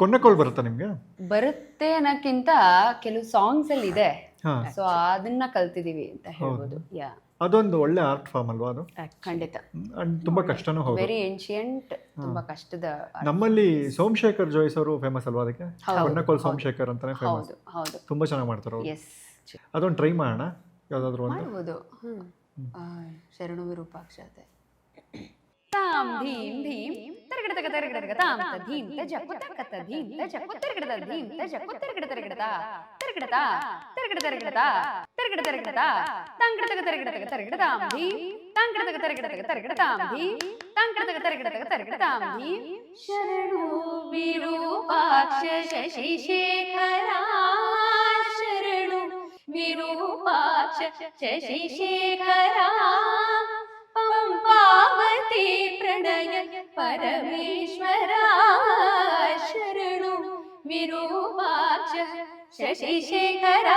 ಕೊನ್ನೆಕೋಲ್ ಬರುತ್ತಾ ನಿಮ್ಗೆ? ಬರುತ್ತೆ ಅನ್ನೋಕ್ಕಿಂತ ಕೆಲವು ಸಾಂಗ್ಸ್ ಅಲ್ಲಿ ಇದೆ. ಹಾ. ಸೊ ಅದನ್ನ ಕಲ್ತಿದೀವಿ ಅಂತ ಹೇಳ್ಬೋದು. ಯಾ ಅದೊಂದು ಒಳ್ಳೆ ಆರ್ಟ್ ಫಾರ್ಮ್ ಅಲ್ವಾ ಅದು? ಖಂಡಿತ. ತುಂಬಾ ಕಷ್ಟನೂ ಹೌದು ವೆರಿ ಏನ್ಶಿಯಂಟ್ ತುಂಬಾ ಕಷ್ಟದ ನಮ್ಮಲ್ಲಿ ಸೋಮಶೇಖರ್ ಜೋಯ್ಸ್ ಅವರು ಫೇಮಸ್ ಅಲ್ವಾ ಅದಕ್ಕೆ? ಹೌದು, ಸೋಮಶೇಖರ್ ಅಂತಾನೆ ಫೇಮಸ್ ಹೌದು ಹೌದು. ತುಂಬಾ ಚೆನ್ನಾಗಿ ಮಾಡ್ತಾರೆ ಅವರು. ಎಸ್ ಅದೊಂದು ಟ್ರೈ ಮಾಡೋಣ ಯಾವ್ದಾದ್ರು ಒಂದು. ಆ, ಶರಣು ವಿರೂಪಾಕ್ಷತೆ ಭೀಮ್ ಧೀಂ ಧೀಂ ತರಗಡತಗ ತರಗಡತಗ ತಾಂ ತ ಧೀಂ ತ ಜಪ್ಪು ತಕ್ಕತ ಧೀಂ ತ ಜಪ್ಪು ತರಗಡದ ಧೀಂ ತ ಜಪ್ಪು ತರಗಡ ತರಗಡದ ತರಗಡತ ತರಗಡ ತರಗಡದ ತರಗಡ ತರಗಡದ ತಾಂಗಡತಗ ತರಗಡತಗ ತರಗಡ ತಾಂ ಧೀಂ ತಾಂಗಡತಗ ತರಗಡತಗ ತರಗಡ ತಾಂ ಧೀಂ ತಾಂಗಡತಗ ತರಗಡತಗ ತರಗಡ ತಾಂ ಧೀಂ ಶರಣು ವಿರೂಪಾಕ್ಷ ಶಶಿಶೇಖರ ಶರಣು ವಿರೂಪಾಕ್ಷ ಶಶಿಶೇಖರ ಪಂಪಾವತಿ ശരണയ പരമേശ്വരാ ശരണു വിരൂപാക്ഷ ശശിശേഖര